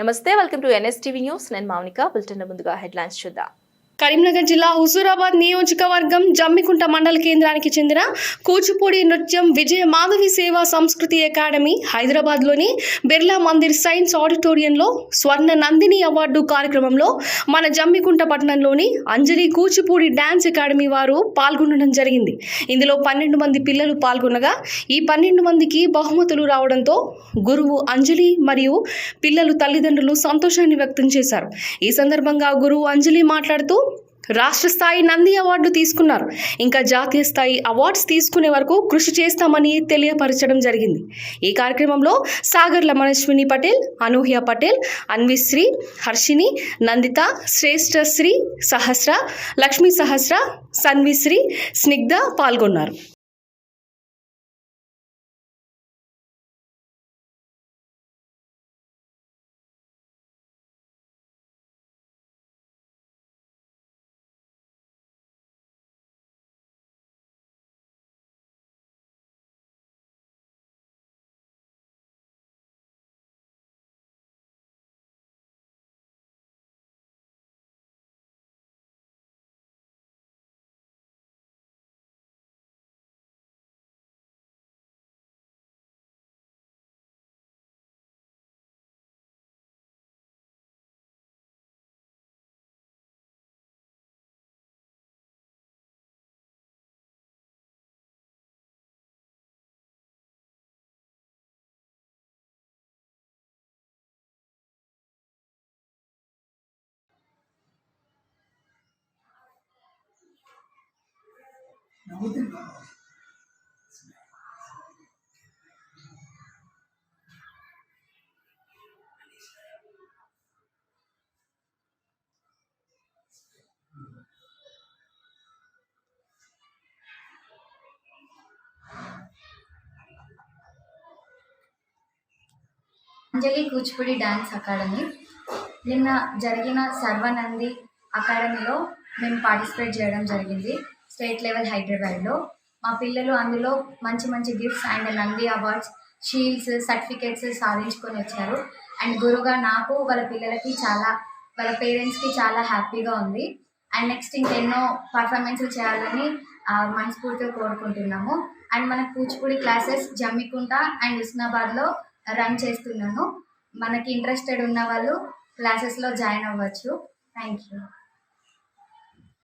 నమస్తే welcome to NSTV news. నేను Mounika bulletin ముందుగా హెడ్లైన్స్ చూద్దాం. కరీంనగర్ జిల్లా హుజూరాబాద్ నియోజకవర్గం జమ్మికుంట మండల కేంద్రానికి చెందిన కూచిపూడి నృత్యం విజయ మాధవి సేవా సంస్కృతి అకాడమీ హైదరాబాద్లోని బిర్లా మందిర్ సైన్స్ ఆడిటోరియంలో స్వర్ణ నందిని అవార్డు కార్యక్రమంలో మన జమ్మికుంట పట్టణంలోని అంజలి కూచిపూడి డ్యాన్స్ అకాడమీ వారు పాల్గొనడం జరిగింది. ఇందులో పన్నెండు మంది పిల్లలు పాల్గొనగా ఈ పన్నెండు మందికి బహుమతులు రావడంతో గురువు అంజలి మరియు పిల్లలు తల్లిదండ్రులు సంతోషాన్ని వ్యక్తం చేశారు. ఈ సందర్భంగా గురువు అంజలి మాట్లాడుతూ రాష్ట్ర స్థాయి నంది అవార్డు తీసుకున్నారు. ఇంకా జాతీయ స్థాయి అవార్డ్స్ తీసుకునే వరకు కృషి చేస్తామని తెలియపరచడం జరిగింది. ఈ కార్యక్రమంలో సాగర్ మనస్విని పటేల్ అనూహ్య పటేల్ అన్విశ్రీ హర్షిని నందిత శ్రేష్టశ్రీ సహస్ర లక్ష్మీ సహస్ర సన్విశ్రీ స్నిగ్ధ పాల్గొన్నారు. Anjali Kuchipudi dance academy. నిన్న జరిగిన సర్వనంది అకాడమీలో మేము పార్టిసిపేట్ చేయడం జరిగింది. స్టేట్ లెవెల్ హైదరాబాద్లో. మా పిల్లలు అందులో మంచి మంచి gifts and Nandi awards shields certificates సాధించుకొని వచ్చారు. అండ్ గురుగా నాకు వాళ్ళ పిల్లలకి చాలా వాళ్ళ పేరెంట్స్కి చాలా హ్యాపీగా ఉంది. అండ్ నెక్స్ట్ ఇంకెన్నో పర్ఫార్మెన్స్లు చేయాలని మనస్ఫూర్తిగా కోరుకుంటున్నాము. అండ్ మన కూచిపూడి క్లాసెస్ జమ్మికుంట అండ్ హుస్నాబాద్లో రన్ చేస్తున్నాను. మనకి ఇంట్రెస్టెడ్ ఉన్న వాళ్ళు క్లాసెస్లో జాయిన్ అవ్వచ్చు. Thank you